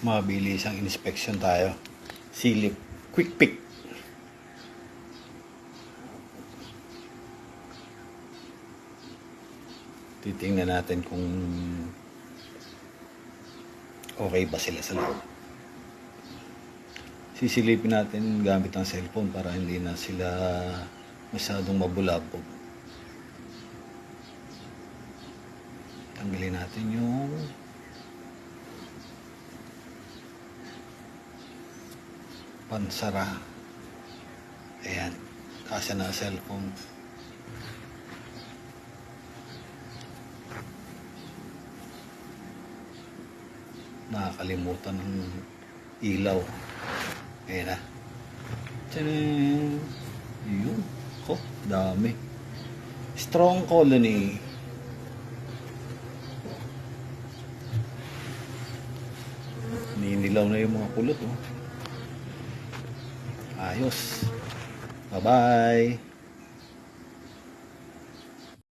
mabilis ang inspection tayo. Silip. Quick pick. Titingnan natin kung okay ba sila sa loob. Sisilipin natin gamit ang cellphone para hindi na sila masyadong mabulabog. Tanggalin natin yung pansara. Ayan. Kasya na cellphone. Nakakalimutan ng ilaw. Ayan na. Tcharing! Yun. Ko, dami. Strong colony. Ninilaw na yung mga kulot, oh. Ayos. Bye-bye.